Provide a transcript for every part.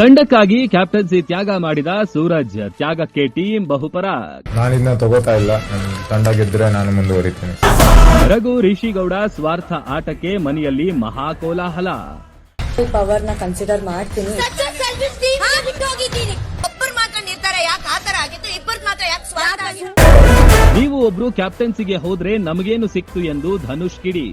ತಂಡಕ್ಕಾಗಿ captaincy ತ್ಯಾಗ ಮಾಡಿದ Suraj. ತ್ಯಾಗಕ್ಕೆ team ಬಹುಪರ. ನಾನಿನ್ನ ತಗೋತಾ ಇಲ್ಲ. ನನ್ ತಂಡ ಗೆದ್ರೆ ನಾನು ಮುಂದುವರಿತೀನಿ. ರಘು ರಿಷಿಗೌಡ ಸ್ವಾರ್ಥ ಆಟಕ್ಕೆ ಮನೆಯಲ್ಲಿ ಮಹಾಕೋಲಾಹಲ. ಪವರ್ನ ಕನ್ಸಿಡರ್ ಮಾಡ್ತೀನಿ. ಬಿಟ್ಟೋಗಿದ್ದೀನಿ ಒಬ್ಬರು ಮಾತ್ರ ನಿರ್ಧಾರ ಯಾಕೆ ಆತರ ಆಗಿತ್ತು? ಇಬ್ಬರು ಮಾತ್ರ ಯಾಕೆ ಸ್ವಾರ್ಥ ಆಗಿತ್ತು? ನೀವು ಒಬ್ರು ಕ್ಯಾಪ್ಟನ್ಸಿಗೆ ಹೋದ್ರೆ ನಮಗೇನು ಸಿಕ್ತು ಎಂದು ಧನುಷ್ ಕಿಡಿ.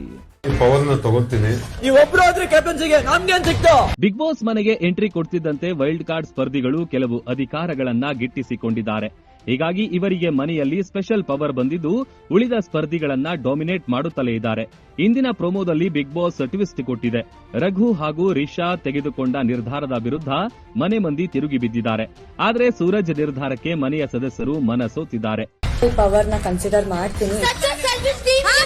ಪವರ್ನ ತಗೋತೀನಿ ಈ ಒಬ್ರು ಆದ್ರೆ ಕ್ಯಾಪ್ಟನ್ಸಿಗೆ ನಮ್ಗೇನ್ ಸಿಕ್ತು? ಬಿಗ್ ಬಾಸ್ ಮನೆಗೆ ಎಂಟ್ರಿ ಕೊಡ್ತಿದ್ದಂತೆ ವೈಲ್ಡ್ ಕಾರ್ಡ್ ಸ್ಪರ್ಧಿಗಳು ಕೆಲವು ಅಧಿಕಾರಗಳನ್ನ ಗಿಟ್ಟಿಸಿಕೊಂಡಿದ್ದಾರೆ. ಹೀಗಾಗಿ ಇವರಿಗೆ ಮನೆಯಲ್ಲಿ ಸ್ಪೆಷಲ್ ಪವರ್ ಬಂದಿದ್ದು ಉಳಿದ ಸ್ಪರ್ಧಿಗಳನ್ನ ಡಾಮಿನೇಟ್ ಮಾಡುತ್ತಲೇ ಇದ್ದಾರೆ. ಇಂದಿನ ಪ್ರೊಮೋದಲ್ಲಿ ಬಿಗ್ ಬಾಸ್ ಟ್ವಿಸ್ಟ್ ಕೊಟ್ಟಿದೆ. ರಘು ಹಾಗೂ ರಿಷಾ ತೆಗೆದುಕೊಂಡ ನಿರ್ಧಾರದ ವಿರುದ್ಧ ಮನೆ ಮಂದಿ ತಿರುಗಿ ಬಿದ್ದಿದ್ದಾರೆ. ಆದರೆ ಸೂರಜ್ ನಿರ್ಧಾರಕ್ಕೆ ಮನೆಯ ಸದಸ್ಯರು ಮನಸೋತಿದ್ದಾರೆ. ಪವರ್ನ ಕನ್ಸಿಡರ್ ಮಾಡ್ತೀನಿ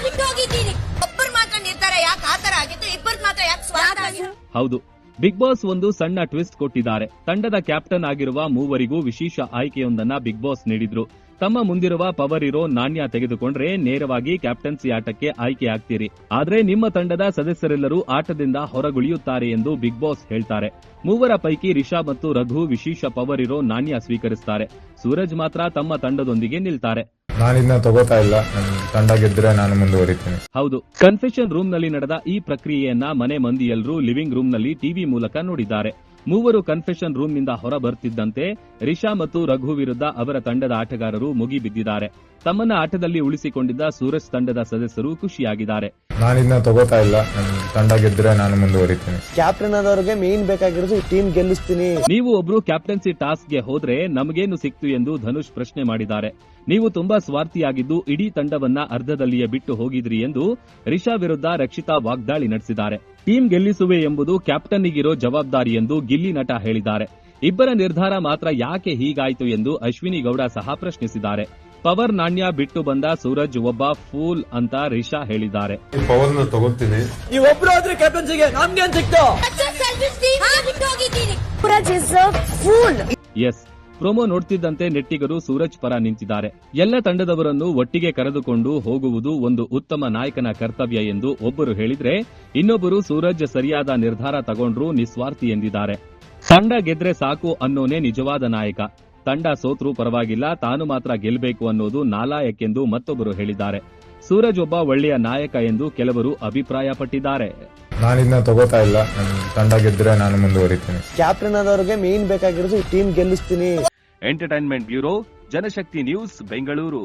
ಬಿಟ್ಟೋಗಿದ್ದೀನಿ ಒಬ್ಬರು ಮಾತ್ರ ನಿರ್ಧಾರ ಯಾಕೆ ಆತರ ಆಗಿತ್ತು ಇಬ್ಬರು ಮಾತ್ರ ಯಾಕೆ ಸ್ವಾರ್ಥ ಆಗಿತ್ತು ಹೌದು. ಬಿಗ್ ಬಾಸ್ ಒಂದು ಸಣ್ಣ ಟ್ವಿಸ್ಟ್ ಕೊಟ್ಟಿದ್ದಾರೆ. ತಂಡದ ಕ್ಯಾಪ್ಟನ್ ಆಗಿರುವ ಮೂವರಿಗೂ ವಿಶೇಷ ಆಯ್ಕೆಯೊಂದನ್ನ ಬಿಗ್ ಬಾಸ್ ನೀಡಿದ್ರು. ತಮ್ಮ ಮುಂದಿರುವ ಪವರ್ ಇರೋ ನಾಣ್ಯ ತೆಗೆದುಕೊಂಡ್ರೆ ನೇರವಾಗಿ ಕ್ಯಾಪ್ಟನ್ಸಿ ಆಟಕ್ಕೆ ಆಯ್ಕೆ ಆಗ್ತೀರಿ. ಆದ್ರೆ ನಿಮ್ಮ ತಂಡದ ಸದಸ್ಯರೆಲ್ಲರೂ ಆಟದಿಂದ ಹೊರಗುಳಿಯುತ್ತಾರೆ ಎಂದು ಬಿಗ್ ಬಾಸ್ ಹೇಳ್ತಾರೆ. ಮೂವರ ಪೈಕಿ ರಿಷಾ ಮತ್ತು ರಘು ವಿಶೇಷ ಪವರ್ ಇರೋ ನಾಣ್ಯ ಸ್ವೀಕರಿಸುತ್ತಾರೆ ಸೂರಜ್ ಮಾತ್ರ ತಮ್ಮ ತಂಡದೊಂದಿಗೆ ನಿಲ್ತಾರೆ. ನಾನಿನ್ನ ತಗೋತಾ ಇಲ್ಲ. ನನ್ ತಂಡ ಗೆದ್ರೆ ನಾನು ಮುಂದುವರಿತೇನೆ. ಹೌದು. ಕನ್ಫೆಷನ್ ರೂಮ್ನಲ್ಲಿ ನಡೆದ ಈ ಪ್ರಕ್ರಿಯೆಯನ್ನ ಮನೆ ಮಂದಿಯೆಲ್ಲರೂ ಲಿವಿಂಗ್ ರೂಮ್ನಲ್ಲಿ ಟಿವಿ ಮೂಲಕ ನೋಡಿದ್ದಾರೆ. ಮೂವರು ಕನ್ಫೆಷನ್ ರೂಮ್ನಿಂದ ಹೊರ ಬರ್ತಿದ್ದಂತೆ ರಿಷಾ ಮತ್ತು ರಘು ವಿರುದ್ಧ ಅವರ ತಂಡದ ಆಟಗಾರರು ಮುಗಿಬಿದ್ದಿದ್ದಾರೆ. ತಮ್ಮನ್ನ ಆಟದಲ್ಲಿ ಉಳಿಸಿಕೊಂಡಿದ್ದ ಸೂರಜ್ ತಂಡದ ಸದಸ್ಯರು ಖುಷಿಯಾಗಿದ್ದಾರೆ. ನಾನಿನ್ನ ತಗೋತಾ ಇಲ್ಲ. ತಂಡ ಗೆದ್ರೆ ನಾನು ಮುಂದುವರಿತೀನಿ. ಕ್ಯಾಪ್ಟನ್ ಆದವ್ರಿಗೆ ಮೇನ್ ಬೇಕಾಗಿರೋದು ಈ ಟೀಮ್ ಗೆಲ್ಲಿಸ್ತೀನಿ. ನೀವು ಒಬ್ರು ಕ್ಯಾಪ್ಟನ್ಸಿ ಟಾಸ್ಕ್ಗೆ ಹೋದ್ರೆ ನಮಗೇನು ಸಿಕ್ತು ಎಂದು ಧನುಷ್ ಪ್ರಶ್ನೆ ಮಾಡಿದ್ದಾರೆ. ನೀವು ತುಂಬಾ ಸ್ವಾರ್ಥಿಯಾಗಿದ್ದು ಇಡೀ ತಂಡವನ್ನ ಅರ್ಧದಲ್ಲಿಯೇ ಬಿಟ್ಟು ಹೋಗಿದ್ರಿ ಎಂದು ರಿಷಾ ವಿರುದ್ಧ ರಕ್ಷಿತಾ ವಾಗ್ದಾಳಿ ನಡೆಸಿದ್ದಾರೆ. ಟೀಮ್ ಗೆಲ್ಲಿಸುವೆ ಎಂಬುದು ಕ್ಯಾಪ್ಟನ್ನಿಗಿರೋ ಜವಾಬ್ದಾರಿ ಎಂದು ಗಿಲ್ಲಿ ನಟ ಹೇಳಿದ್ದಾರೆ. ಇಬ್ಬರ ನಿರ್ಧಾರ ಮಾತ್ರ ಯಾಕೆ ಹೀಗಾಯಿತು ಎಂದು ಅಶ್ವಿನಿ ಗೌಡ ಸಹ ಪ್ರಶ್ನಿಸಿದ್ದಾರೆ. ಪವರ್ ನಾಣ್ಯ ಬಿಟ್ಟು ಬಂದ ಸೂರಜ್ ಒಬ್ಬ ಫೂಲ್ ಅಂತ ರಿಷಾ ಹೇಳಿದ್ದಾರೆ. ಪವರ್ನ ತಗೋತೀನಿ ಸೂರಜ್ ಒಬ್ರು ಆದ್ರೆ ಕ್ಯಾಪ್ಟನ್ಸಿಗೆ ನಮ್ಗೇನ್ ಸಿಕ್ತು? ಬಿಟ್ಟೋಗಿದ್ದೀನಿ ಎಸ್ ಪ್ರೊಮೋ ನೋಡ್ತಿದ್ದಂತೆ ನೆಟ್ಟಿಗರು ಸೂರಜ್ ಪರ ನಿಂತಿದ್ದಾರೆ. ಎಲ್ಲ ತಂಡದವರನ್ನು ಒಟ್ಟಿಗೆ ಕರೆದುಕೊಂಡು ಹೋಗುವುದು ಒಂದು ಉತ್ತಮ ನಾಯಕನ ಕರ್ತವ್ಯ ಎಂದು ಒಬ್ಬರು ಹೇಳಿದ್ರೆ, ಇನ್ನೊಬ್ಬರು ಸೂರಜ್ ಸರಿಯಾದ ನಿರ್ಧಾರ ತಗೊಂಡ್ರು ನಿಸ್ವಾರ್ಥಿ ಎಂದಿದ್ದಾರೆ. ತಂಡ ಗೆದ್ರೆ ಸಾಕು ಅನ್ನೋನೇ ನಿಜವಾದ ನಾಯಕ. ತಂಡ ಸೋತ್ರೂ ಪರವಾಗಿಲ್ಲ, ತಾನು ಮಾತ್ರ ಗೆಲ್ಲಬೇಕು ಅನ್ನೋದು ನಾಲಾಯಕ್ಕೆಂದು ಮತ್ತೊಬ್ಬರು ಹೇಳಿದ್ದಾರೆ. ಸೂರಜ್ ಒಬ್ಬ ಒಳ್ಳೆಯ ನಾಯಕ ಎಂದು ಕೆಲವರು ಅಭಿಪ್ರಾಯಪಟ್ಟಿದ್ದಾರೆ. ನಾನಿನ್ನ ತಗೋತಾ ಇಲ್ಲ. ನನ್ ತಂಡ ಗೆದ್ರೆ ನಾನು ಮುಂದುವರಿತೀನಿ. ಕ್ಯಾಪ್ಟನ್ ಆದವ್ರಿಗೆ ಮೇನ್ ಬೇಕಾಗಿರೋದು ಈ team ಗೆಲ್ಲಿಸ್ತೀನಿ. Entertainment bureau Janashakti news Bengaluru